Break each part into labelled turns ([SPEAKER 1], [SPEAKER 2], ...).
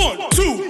[SPEAKER 1] One, two,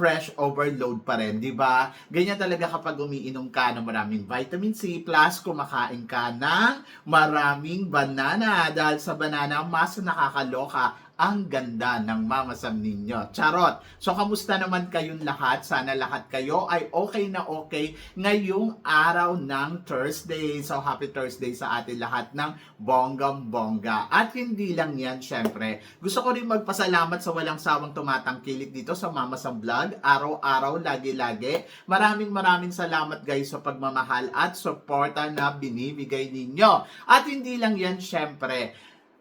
[SPEAKER 2] fresh overload pa rin, di ba? Ganyan talaga kapag umiinom ka ng maraming vitamin C plus kumakain ka ng maraming banana dahil sa banana mas nakakaloka ang ganda ng mamasam ninyo. Charot! So, kamusta naman kayong lahat? Sana lahat kayo ay okay na okay ngayong araw ng Thursday. So, happy Thursday sa atin lahat ng bonggam-bongga. At hindi lang yan, syempre. Gusto ko rin magpasalamat sa walang sawang tumatangkilik dito sa Mamasam Vlog. Araw-araw, lagi-lagi. Maraming maraming salamat guys sa pagmamahal at suporta na binibigay ninyo. At hindi lang yan, syempre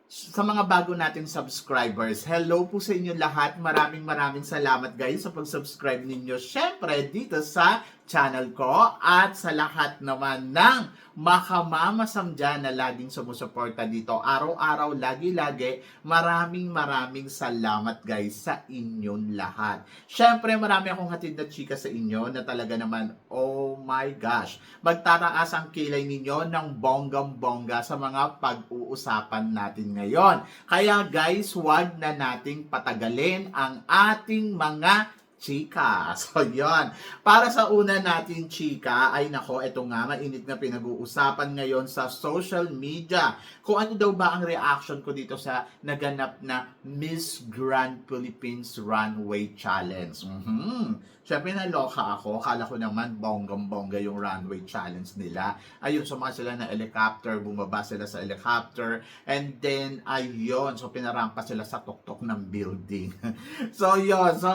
[SPEAKER 2] sa mga bago nating subscribers, hello po sa inyo lahat. Maraming maraming salamat guys sa pag-subscribe ninyo. Syempre, dito sa channel ko at sa lahat naman ng makamamasam dyan na laging sumusuporta dito. Araw-araw, lagi-lagi, maraming maraming salamat guys sa inyong lahat. Syempre, marami akong hatid na chika sa inyo na talaga naman, oh my gosh, magtataas ang kilay ninyo ng bonggam-bongga sa mga pag-uusapan natin ngayon. Kaya guys, wag na nating patagalin ang ating mga chika. So, yon. Para sa una natin chika, ay nako, ito nga, mainit na pinag-uusapan ngayon sa social media. Kung ano daw ba ang reaction ko dito sa naganap na Miss Grand Philippines Runway Challenge. Mhm. Siyempre, naloka ako. Kala ko naman bonggam-bongga yung runway challenge nila. Ayun, sumakay sila na helicopter, bumaba sila sa helicopter, and then, ayun, so pinarampa sila sa tuktok ng building. so, yun. So,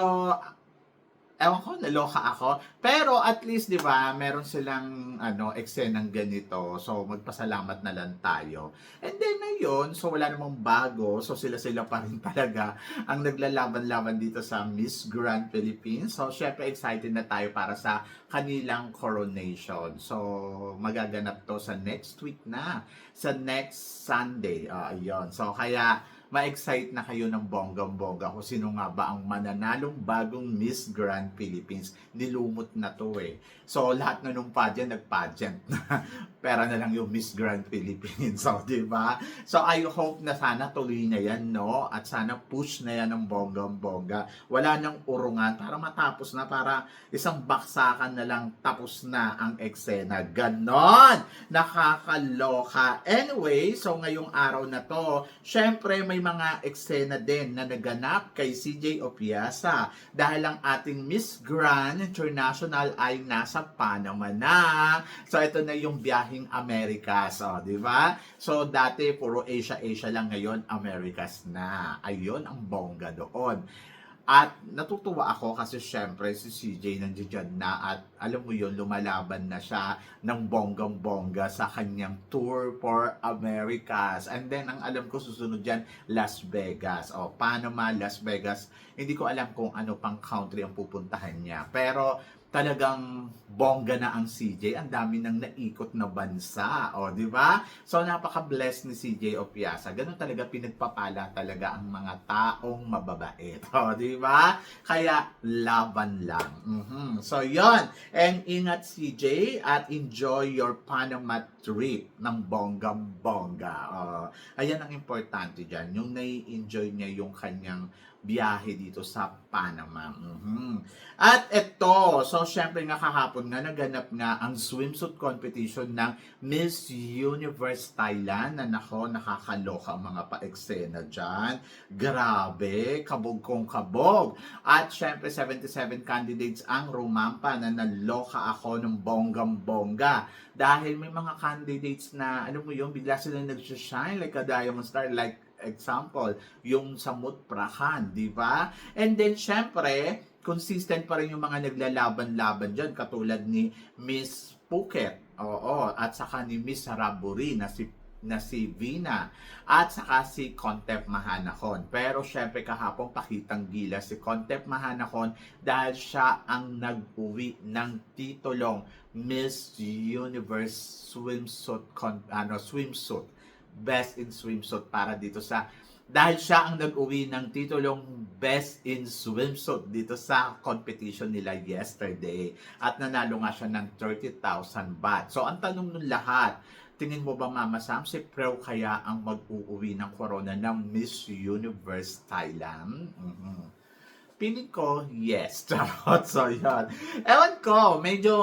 [SPEAKER 2] ewan ko, naloka ako. Pero at least, di ba, meron silang ano, eksenang ganito. So, magpasalamat na lang tayo. And then, ayun, so wala namang bago. So, sila-sila pa rin talaga ang naglalaban-laban dito sa Miss Grand Philippines. So, syempre, excited na tayo para sa kanilang coronation. So, magaganap to sa next week na. Sa next Sunday. Uh, ayun. So, kaya, ma-excite na kayo ng bonggang-bongga kung sino nga ba ang mananalong bagong Miss Grand Philippines. Nilumot na to eh. So, lahat na nung pageant, nag-pageant na. Pera na lang yung Miss Grand Philippines. So, di ba? So, I hope na sana tuloy na yan, no? At sana push na yan ng bonggang-bongga. Wala nang urungan para matapos na, para isang baksakan na lang tapos na ang eksena. Ganon! Nakakaloka. Anyway, so ngayong araw na to, syempre may mga eksena din na naganap kay CJ Opiasa dahil ang ating Miss Grand International ay nasa Panama na. So ito na yung biyahing Americas, oh, di ba? So dati puro Asia Asia lang ngayon Americas na. Ayun ang bongga doon. At natutuwa ako kasi syempre si CJ nandiyan na at alam mo yon lumalaban na siya ng bonggang-bongga sa kanyang tour for Americas. And then ang alam ko susunod dyan, Las Vegas. O Panama, Las Vegas. Hindi ko alam kung ano pang country ang pupuntahan niya. Pero talagang bongga na ang CJ. Ang dami nang naikot na bansa. O, di ba? So, napaka-blessed ni CJ Opiasa. Ganun talaga pinagpapala talaga ang mga taong mababait. O, di ba? Kaya, laban lang. Mhm. So, yon And ingat CJ at enjoy your Panama trip ng bonggam-bongga. O, ayan ang importante dyan. Yung nai-enjoy niya yung kanyang biyahe dito sa Panama. Mhm. At ito, so syempre nga kahapon nga naganap nga ang swimsuit competition ng Miss Universe Thailand na nako nakakaloka mga pa-eksena dyan. Grabe, kabog kong kabog. At syempre 77 candidates ang rumampa na naloka ako ng bonggam-bongga. Dahil may mga candidates na, ano mo yun, bigla sila nag-shine like a diamond star, like example, yung sa Mutprahan, di ba? And then, syempre, consistent pa rin yung mga naglalaban-laban dyan, katulad ni Miss Phuket, oo, at saka ni Miss Haraburi na si na si Vina at saka si Contep Mahanakon. Pero syempre kahapon pakitang gila si Contep Mahanakon dahil siya ang nag-uwi ng titulong Miss Universe swimsuit con- ano swimsuit best in swimsuit para dito sa dahil siya ang nag-uwi ng titulong Best in Swimsuit dito sa competition nila yesterday. At nanalo nga siya ng 30,000 baht. So, ang tanong nun lahat, tingin mo ba Mama Sam, si Preo kaya ang mag-uuwi ng corona ng Miss Universe Thailand? Mhm. Piling ko, yes. Charot. So, yun. Ewan ko, medyo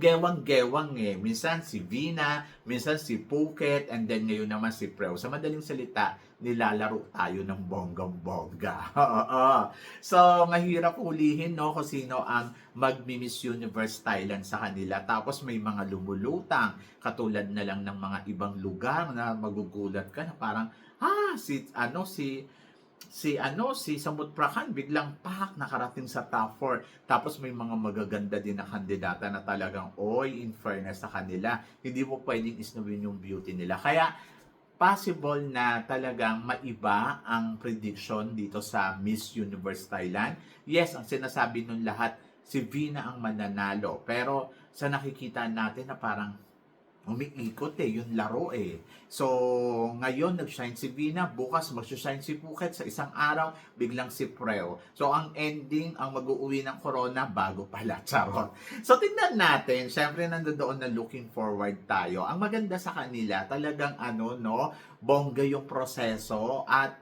[SPEAKER 2] gewang-gewang eh. Minsan si Vina, minsan si Phuket, and then ngayon naman si Preo. Sa madaling salita, nilalaro tayo ng bonggang-bongga. So, mahirap hulihin, no, kung sino ang mag-Miss Universe Thailand sa kanila. Tapos may mga lumulutang, katulad na lang ng mga ibang lugar na magugulat ka na parang, ah, si, ano, si, si ano si Samut Prakan biglang pak nakarating sa top 4 tapos may mga magaganda din na kandidata na talagang oy in fairness sa kanila hindi mo pwedeng isnawin yung beauty nila. Kaya possible na talagang maiba ang prediction dito sa Miss Universe Thailand. Yes ang sinasabi nun lahat si Vina ang mananalo. Pero sa nakikita natin na parang umiikot eh, yung laro eh. So, ngayon nag-shine si Vina, bukas mag-shine si Phuket sa isang araw, biglang si Preo. So, ang ending, ang mag-uuwi ng corona, bago pala, charot. So, tingnan natin, syempre nandoon na looking forward tayo. Ang maganda sa kanila, talagang ano, no, bongga yung proseso at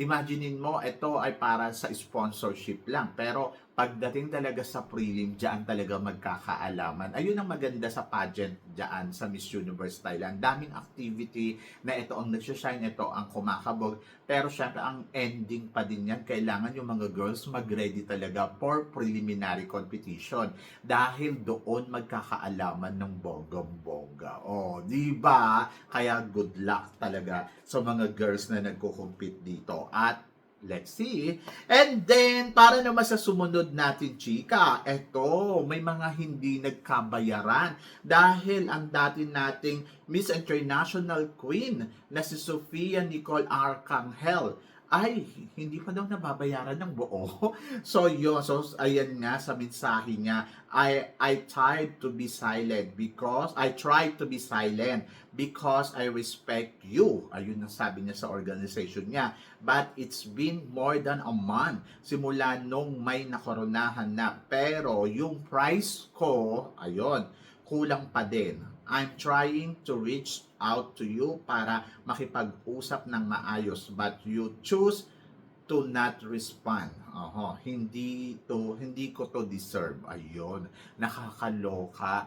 [SPEAKER 2] imaginein mo, ito ay para sa sponsorship lang. Pero pagdating talaga sa prelim, diyan talaga magkakaalaman. Ayun ang maganda sa pageant diyan sa Miss Universe Thailand. Daming activity na ito ang nagsashine, ito ang kumakabog. Pero syempre, ang ending pa din yan, kailangan yung mga girls mag-ready talaga for preliminary competition. Dahil doon magkakaalaman ng bonggang-bongga. Oh, di ba? Kaya good luck talaga sa mga girls na nagko-compete dito. At Let's see. And then, para naman sa sumunod natin, chika, eto, may mga hindi nagkabayaran dahil ang dati nating Miss International Queen na si Sofia Nicole Arcangel ay hindi pa daw nababayaran ng buo. So yun, so ayan nga sa mensahe niya, I I tried to be silent because I tried to be silent because I respect you. Ayun ang sabi niya sa organization niya. But it's been more than a month simula nung may nakoronahan na. Pero yung price ko, ayun, kulang pa din. I'm trying to reach out to you para makipag-usap ng maayos but you choose to not respond. Oho, hindi to hindi ko to deserve. Ayun, nakakaloka.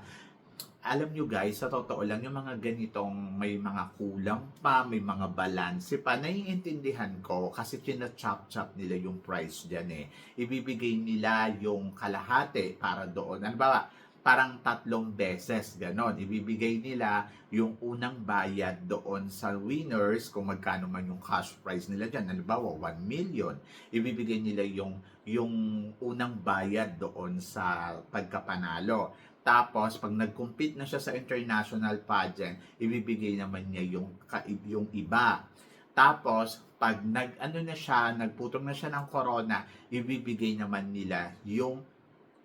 [SPEAKER 2] Alam nyo guys, sa totoo lang, yung mga ganitong may mga kulang pa, may mga balanse pa, naiintindihan ko kasi china-chop-chop nila yung price dyan eh. Ibibigay nila yung kalahati para doon. Ano ba, parang tatlong beses, ganon. Ibibigay nila yung unang bayad doon sa winners, kung magkano man yung cash prize nila dyan. Halimbawa, 1 million. Ibibigay nila yung, yung unang bayad doon sa pagkapanalo. Tapos, pag nag-compete na siya sa international pageant, ibibigay naman niya yung, yung iba. Tapos, pag nag, ano na siya, nagputong na siya ng corona, ibibigay naman nila yung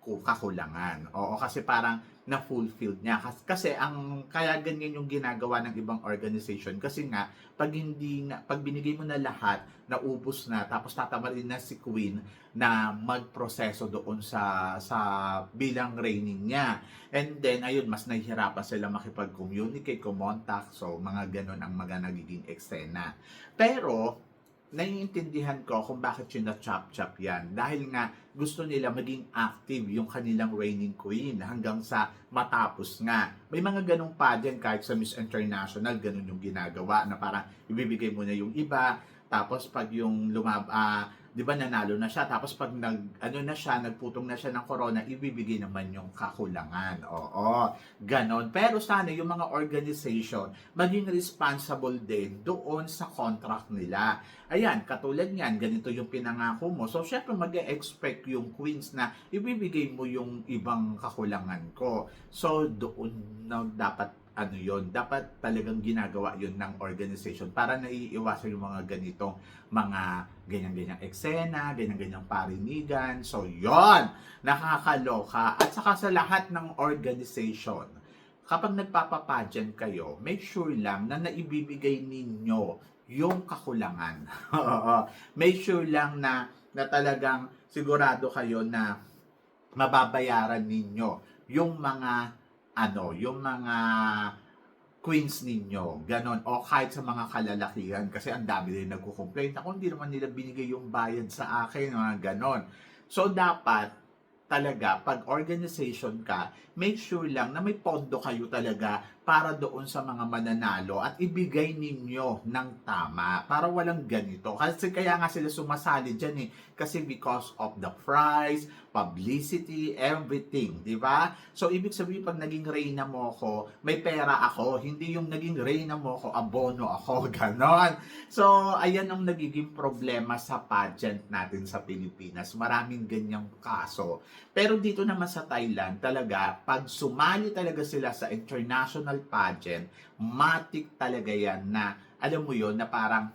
[SPEAKER 2] kakulangan. Oo, kasi parang na-fulfilled niya. Kas- Kasi ang kaya ganyan yung ginagawa ng ibang organization kasi nga pag hindi na, pag binigay mo na lahat, naubos na tapos tatamarin na si Queen na magproseso doon sa sa bilang reigning niya. And then ayun mas nahihirapan sila makipag-communicate, kumontak, so mga ganun ang mga nagiging eksena. Pero naiintindihan ko kung bakit yun na-chop-chop yan. Dahil nga, gusto nila maging active yung kanilang reigning queen hanggang sa matapos nga. May mga ganong pageant kahit sa Miss International, ganun yung ginagawa na parang ibibigay mo na yung iba, tapos pag yung lumab, ah, di ba nanalo na siya, tapos pag nag, ano na siya, nagputong na siya ng corona, ibibigay naman yung kakulangan. Oo, ganon. Pero sana yung mga organization, maging responsible din doon sa contract nila. Ayan, katulad niyan, ganito yung pinangako mo. So, syempre mag expect yung queens na ibibigay mo yung ibang kakulangan ko. So, doon na dapat ano yon dapat talagang ginagawa yon ng organization para naiiwasan yung mga ganitong mga ganyan-ganyang eksena, ganyan-ganyang parinigan. So, yon nakakaloka. At saka sa lahat ng organization, kapag nagpapapageant kayo, make sure lang na naibibigay ninyo yung kakulangan. Make sure lang na, na talagang sigurado kayo na mababayaran ninyo yung mga ano, yung mga queens ninyo, ganon, o kahit sa mga kalalakihan, kasi ang dami rin nagko-complain, ako hindi naman nila binigay yung bayad sa akin, mga ganon. So, dapat, talaga, pag organization ka, make sure lang na may pondo kayo talaga para doon sa mga mananalo at ibigay ninyo ng tama para walang ganito. Kasi kaya nga sila sumasali dyan eh. Kasi because of the prize, publicity, everything. Di ba? So, ibig sabihin, pag naging reyna mo ako, may pera ako. Hindi yung naging reyna mo ako, abono ako. Ganon. So, ayan ang nagiging problema sa pageant natin sa Pilipinas. Maraming ganyang kaso. Pero dito naman sa Thailand, talaga, pag sumali talaga sila sa international pageant, matik talaga yan na, alam mo yon na parang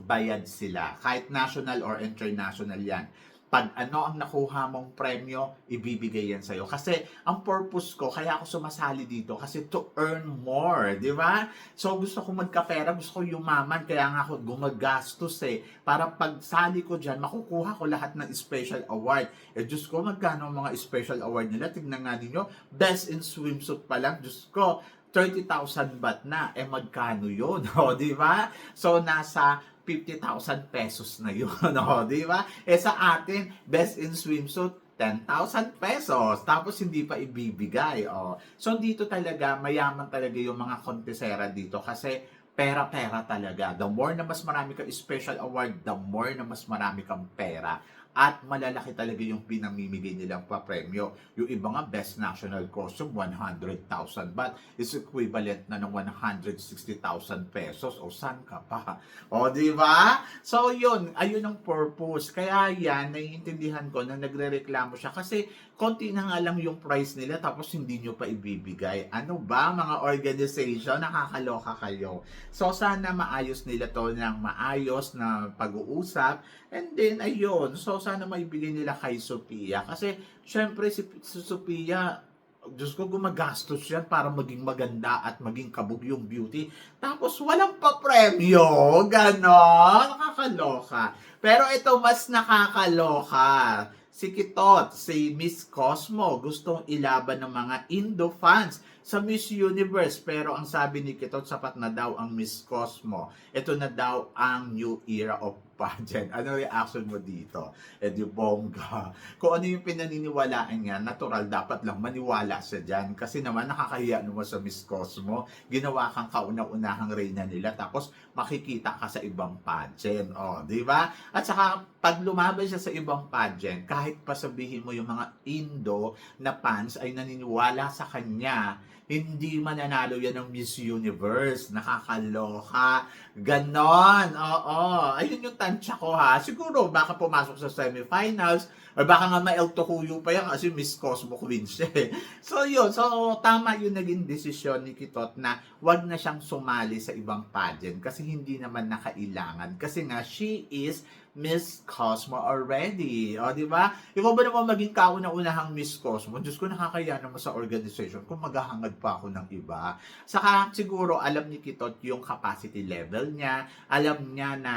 [SPEAKER 2] bayad sila. Kahit national or international yan. Pag ano ang nakuha mong premyo, ibibigay yan sa'yo. Kasi ang purpose ko, kaya ako sumasali dito, kasi to earn more, di ba? So gusto ko magkapera, gusto ko yumaman, kaya nga ako gumagastos eh. Para pag sali ko dyan, makukuha ko lahat ng special award. Eh Diyos ko, magkano ang mga special award nila? Tignan nga ninyo, best in swimsuit pa lang, Diyos ko, 30,000 baht na, eh magkano yun? O, di ba? So, nasa 50,000 pesos na yun, o, di ba? Eh sa atin, best in swimsuit, 10,000 pesos. Tapos hindi pa ibibigay. O. So dito talaga, mayaman talaga yung mga kontesera dito kasi pera-pera talaga. The more na mas marami kang special award, the more na mas marami kang pera. At malalaki talaga yung pinamimigay nilang papremyo. Yung iba nga, best national costume, 100,000 baht is equivalent na ng 160,000 pesos. O saan ka pa? O, di ba? So, yun. Ayun ang purpose. Kaya yan, naiintindihan ko na nagre-reklamo siya. Kasi, konti na nga lang yung price nila tapos hindi nyo pa ibibigay. Ano ba, mga organization? Nakakaloka kayo. So, sana maayos nila to ng maayos na pag-uusap. And then, ayun. So, sana maibigay nila kay Sophia. Kasi, syempre, si, si Sophia, Diyos ko, gumagastos yan para maging maganda at maging kabog yung beauty. Tapos, walang pa-premyo. Ganon. Nakakaloka. Pero ito, mas nakakaloka. Si Kitot, si Miss Cosmo, gustong ilaban ng mga Indo fans sa Miss Universe. Pero ang sabi ni Kitot, sapat na daw ang Miss Cosmo. Ito na daw ang new era of pageant. Ano reaction mo dito? Eh di bongga. Kung ano yung pinaniniwalaan niya, natural, dapat lang maniwala siya dyan. Kasi naman nakakahiya naman sa Miss Cosmo. Ginawa kang kauna-unahang reyna nila. Tapos makikita ka sa ibang pageant. O, di ba? At saka, pag lumaban siya sa ibang pageant, kahit pa sabihin mo yung mga Indo na fans ay naniniwala sa kanya, hindi mananalo yan ng Miss Universe. Nakakaloka. Ganon. Oo. Ayun yung tansya ko ha. Siguro baka pumasok sa semifinals or baka nga ma-El Tocuyo pa yan kasi Miss Cosmo Queen siya eh. So yun. So tama yung naging desisyon ni Kitot na wag na siyang sumali sa ibang pageant kasi hindi naman nakailangan. Kasi nga she is Miss Cosmo already. O, di ba? Ikaw ba naman maging kauna-unahang Miss Cosmo? Diyos ko, nakakaya naman sa organization kung maghahangad pa ako ng iba. Saka, siguro, alam ni Kitot yung capacity level niya. Alam niya na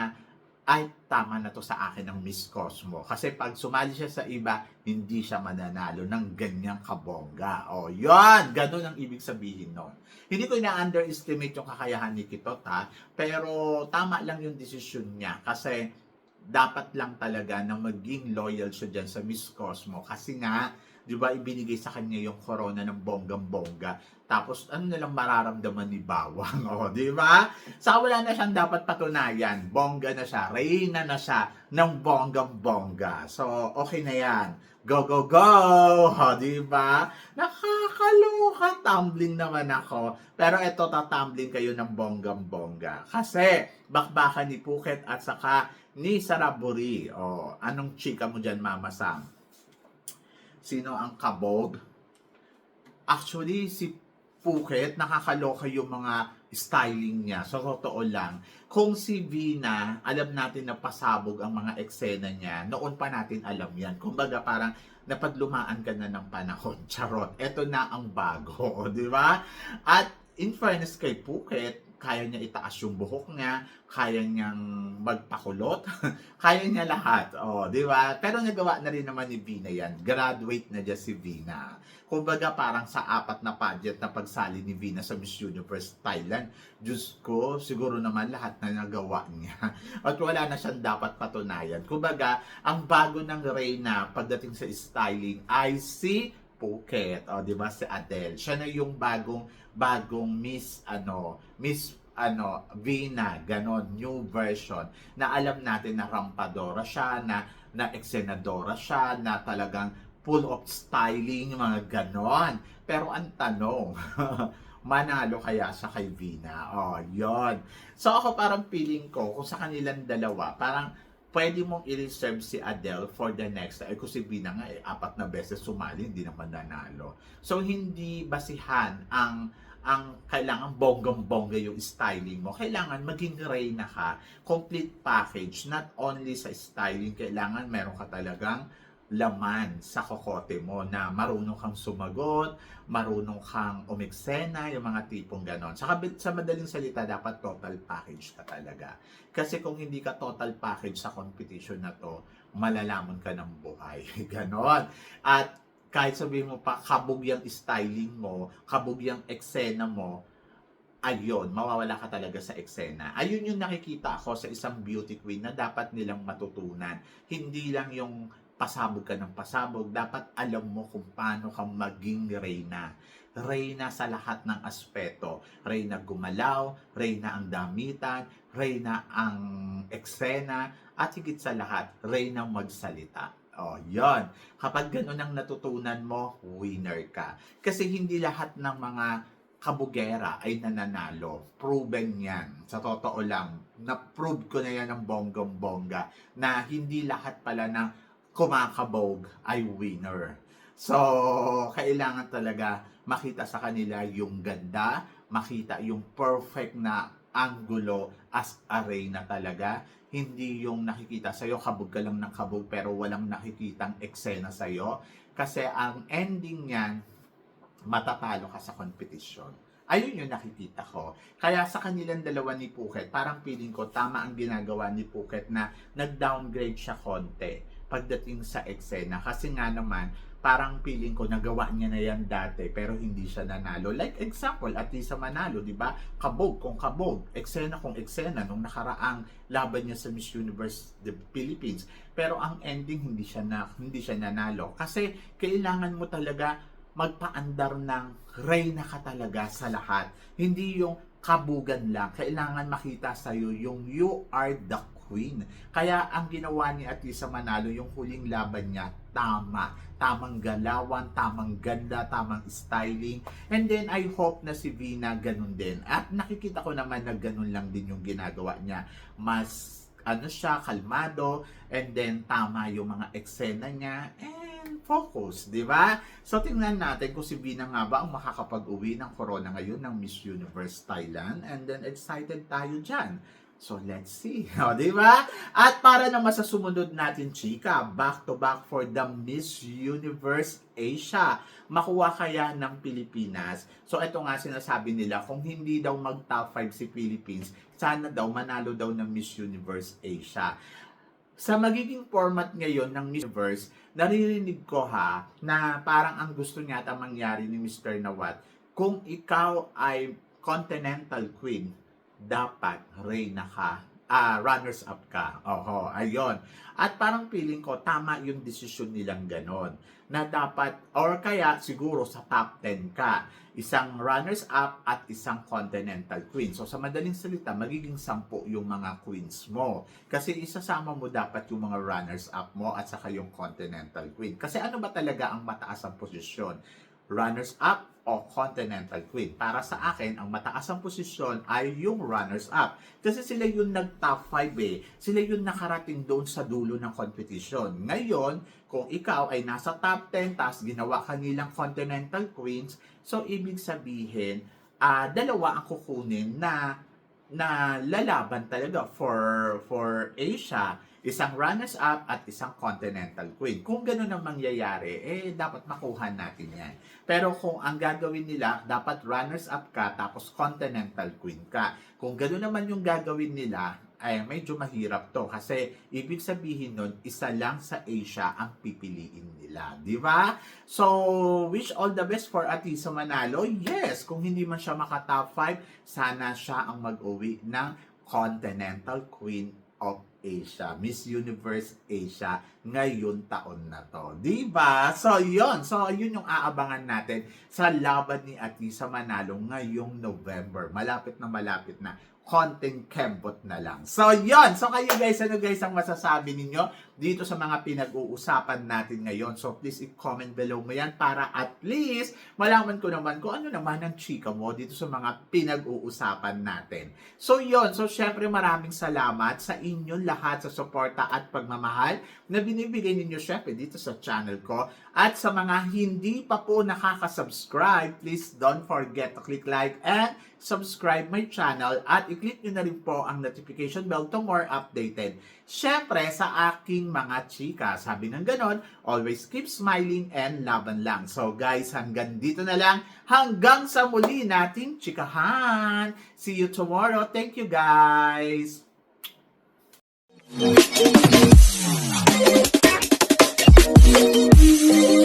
[SPEAKER 2] ay, tama na to sa akin ng Miss Cosmo. Kasi pag sumali siya sa iba, hindi siya mananalo ng ganyang kabongga. O, yon Ganun ang ibig sabihin nun. Hindi ko na-underestimate yung kakayahan ni Kitot, ha? Pero tama lang yung desisyon niya. Kasi dapat lang talaga na maging loyal siya dyan sa Miss Cosmo. Kasi nga, di ba, ibinigay sa kanya yung corona ng bonggang-bongga. Tapos, ano nalang mararamdaman ni Bawang, o, di ba? Sa wala na siyang dapat patunayan. Bongga na siya. Reyna na siya ng bonggang-bongga. So, okay na yan. Go, go, go! O, di ba? Nakakaloka. Tumbling naman ako. Pero eto, tatumbling kayo ng bonggang-bongga. Kasi, bakbakan ni Phuket at saka ni Saraburi. O, anong chika mo dyan, Mama Sam? Sino ang kabog? Actually, si Phuket, nakakaloka yung mga styling niya. So, totoo lang. Kung si Vina, alam natin na pasabog ang mga eksena niya, noon pa natin alam yan. Kumbaga, parang napadlumaan ka na ng panahon. Charot. Ito na ang bago, di ba? At in fairness kay Phuket, kaya niya itaas yung buhok niya, kaya niyang magpakulot, kaya niya lahat. Oh, di ba? Pero nagawa na rin naman ni Vina yan. Graduate na dyan si Vina. Kumbaga parang sa apat na pageant na pagsali ni Vina sa Miss Universe Thailand, Diyos ko, siguro naman lahat na nagawa niya. At wala na siyang dapat patunayan. Kumbaga, ang bago ng Reyna pagdating sa styling ay si Phuket. O, di ba? Si Adele. Siya na yung bagong, bagong Miss, ano, Miss, ano, Vina, ganon, new version, na alam natin na rampadora siya, na, na eksenadora siya, na talagang full of styling, mga ganon. Pero ang tanong, manalo kaya siya kay Vina? Oh, yon. So ako parang feeling ko, kung sa kanilang dalawa, parang pwede mong i-reserve si Adele for the next. Eh, kung si Vina nga, eh, apat na beses sumali, hindi naman nanalo. So, hindi basihan ang ang kailangan bonggang-bongga yung styling mo. Kailangan maging reyna ka. Complete package. Not only sa styling, kailangan meron ka talagang laman sa kokote mo na marunong kang sumagot, marunong kang umiksena, yung mga tipong ganon. Sa, sa madaling salita, dapat total package ka talaga. Kasi kung hindi ka total package sa competition na to, malalaman ka ng buhay. ganon. At kahit sabihin mo pa, kabog styling mo, kabog eksena mo, ayun, mawawala ka talaga sa eksena. Ayun yung nakikita ako sa isang beauty queen na dapat nilang matutunan. Hindi lang yung pasabog ka ng pasabog, dapat alam mo kung paano ka maging reyna. Reyna sa lahat ng aspeto. Reyna gumalaw, reyna ang damitan, reyna ang eksena, at higit sa lahat, reyna magsalita. Oh, yon. Kapag ganun ang natutunan mo, winner ka. Kasi hindi lahat ng mga kabugera ay nananalo. Proven yan. Sa totoo lang, na-prove ko na yan ng bonggong-bongga na hindi lahat pala ng kumakabog ay winner. So, kailangan talaga makita sa kanila yung ganda, makita yung perfect na angulo as array na talaga. Hindi yung nakikita sa'yo, kabog ka lang ng kabog pero walang nakikitang eksena sa'yo. Kasi ang ending niyan, matatalo ka sa competition. Ayun yung nakikita ko. Kaya sa kanilang dalawa ni Phuket, parang feeling ko tama ang ginagawa ni Phuket na nag-downgrade siya konti pagdating sa eksena. Kasi nga naman, parang feeling ko nagawa niya na yan dati pero hindi siya nanalo. Like example, at sa Manalo, di ba? Kabog kung kabog, eksena kung eksena nung nakaraang laban niya sa Miss Universe the Philippines. Pero ang ending hindi siya na hindi siya nanalo kasi kailangan mo talaga magpaandar ng reyna ka talaga sa lahat. Hindi yung kabugan lang. Kailangan makita sa iyo yung you are the queen. Kaya ang ginawa ni Atisa Manalo, yung huling laban niya, tama. Tamang galawan, tamang ganda, tamang styling. And then I hope na si Vina ganun din. At nakikita ko naman na ganun lang din yung ginagawa niya. Mas ano siya, kalmado, and then tama yung mga eksena niya, and focus, di ba? So tingnan natin kung si Vina nga ba ang makakapag-uwi ng corona ngayon ng Miss Universe Thailand, and then excited tayo dyan. So let's see, o, di ba? At para naman sa sumunod natin, chika, back to back for the Miss Universe Asia. Makuha kaya ng Pilipinas? So ito nga sinasabi nila, kung hindi daw mag top 5 si Philippines, sana daw manalo daw ng Miss Universe Asia. Sa magiging format ngayon ng Miss Universe, naririnig ko ha, na parang ang gusto niya at mangyari ni Mr. Nawat, kung ikaw ay Continental Queen, dapat reyna ka, ah, runners up ka. Oho, ayun. At parang feeling ko, tama yung desisyon nilang ganon. Na dapat, or kaya siguro sa top 10 ka. Isang runners up at isang continental queen. So sa madaling salita, magiging sampu yung mga queens mo. Kasi isasama mo dapat yung mga runners up mo at saka yung continental queen. Kasi ano ba talaga ang mataas ang posisyon? Runners-up o Continental Queen. Para sa akin, ang mataas ang posisyon ay yung runners-up. Kasi sila yung nag-top 5 eh. Sila yung nakarating doon sa dulo ng competition. Ngayon, kung ikaw ay nasa top 10, tapos ginawa ka nilang Continental Queens, so ibig sabihin, ah dalawa ang kukunin na na lalaban talaga for for Asia isang runners up at isang continental queen. Kung gano'n ang mangyayari eh dapat makuha natin yan. Pero kung ang gagawin nila dapat runners up ka tapos continental queen ka. Kung gano'n naman yung gagawin nila ay medyo mahirap to. Kasi ibig sabihin nun isa lang sa Asia ang pipiliin nila. Di ba? So, wish all the best for Atisa Manalo. Yes, kung hindi man siya maka top 5, sana siya ang mag-uwi ng Continental Queen of Asia, Miss Universe Asia ngayon taon na to. 'Di ba? So, 'yon. So, yun yung aabangan natin sa laban ni Atisa Manalo ngayong November. Malapit na malapit na konting kembot na lang. So, yon. So, kayo guys, ano guys ang masasabi ninyo dito sa mga pinag-uusapan natin ngayon? So, please i-comment below mo yan para at least malaman ko naman kung ano naman ang chika mo dito sa mga pinag-uusapan natin. So, yon. So, syempre maraming salamat sa inyong lahat sa suporta at pagmamahal na binibigay ninyo syempre dito sa channel ko. At sa mga hindi pa po nakaka-subscribe, please don't forget to click like and subscribe my channel at i-click nyo na rin po ang notification bell to more updated. Siyempre, sa aking mga chika, sabi ng ganon, always keep smiling and laban lang. So guys, hanggang dito na lang. Hanggang sa muli nating chikahan. See you tomorrow. Thank you guys. Thank you.